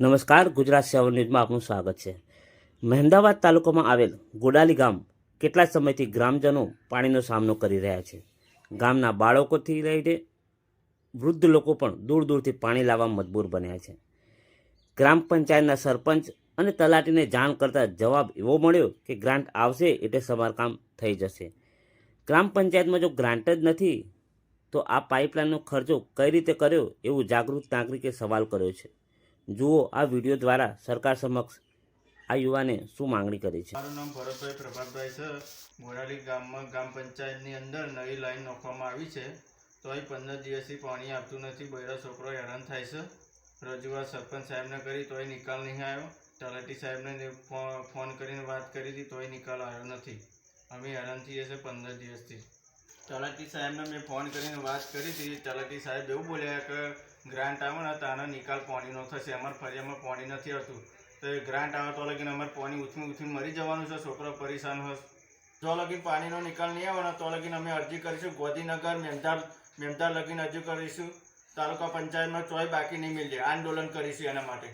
નમસ્કાર, ગુજરાત સેવન ન્યૂઝમાં આપનું સ્વાગત છે. મહેમદાવાદ તાલુકામાં આવેલ ગોડાલી ગામ કેટલા સમયથી ગ્રામજનો પાણીનો સામનો કરી રહ્યા છે. ગામના બાળકોથી લઈને વૃદ્ધ લોકો પણ દૂર દૂરથી પાણી લાવવા મજબૂર બન્યા છે. ગ્રામ પંચાયતના સરપંચ અને તલાટીને જાણ કરતા જવાબ એવો મળ્યો કે ગ્રાન્ટ આવશે એટલે સમારકામ થઈ જશે. ગ્રામ પંચાયતમાં જો ગ્રાન્ટ જ નથી, તો આ પાઇપલાઇનનો ખર્ચો કઈ રીતે કર્યો એવું જાગૃત નાગરિકે સવાલ કર્યો છે. જુઓ આ વીડિયો દ્વારા સરકાર સમક્ષ આ યુવાને શું માંગણી કરી છે? મારું નામ ભરતભાઈ પ્રભાતભાઈ છે. મોરાલી ગામમાં ગ્રામ પંચાયતની અંદર નવી લાઈન નાખવામાં આવી છે. તો અહીં પંદર દિવસથી પાણી આવતું નથી. બૈરા છોકરો હેરાન થાય છે. રજૂઆત સરપંચ સાહેબને કરી, તોય નિકાલ નહીં આવ્યો. તલાટી સાહેબને ફોન કરીને વાત કરી હતી, તોય નિકાલ આવ્યો નથી. અમે હેરાન થઈએ છીએ પંદર દિવસથી. તલાટી સાહેબને મેં ફોન કરીને વાત કરી હતી. તલાટી સાહેબ એવું બોલ્યા કે ગ્રાન્ટ આવે ને તો આનો નિકાલ પાણીનો થશે. અમારા ફરિયામાં પાણી નથી આવતું. તો એ ગ્રાન્ટ આવે તો લગીને અમારે પાણી ઉથમી ઉથમી મરી જવાનું છે. છોકરો પરેશાન હશે જો લગીન પાણીનો નિકાલ નહીં આવે ને તો લગીન અમે અરજી કરીશું. ગોધીનગર મેમદાર મેમદાર લગીન અરજી કરીશું. તાલુકા પંચાયતમાં ચોય બાકી નહીં મળી આંદોલન કરીશું એના માટે.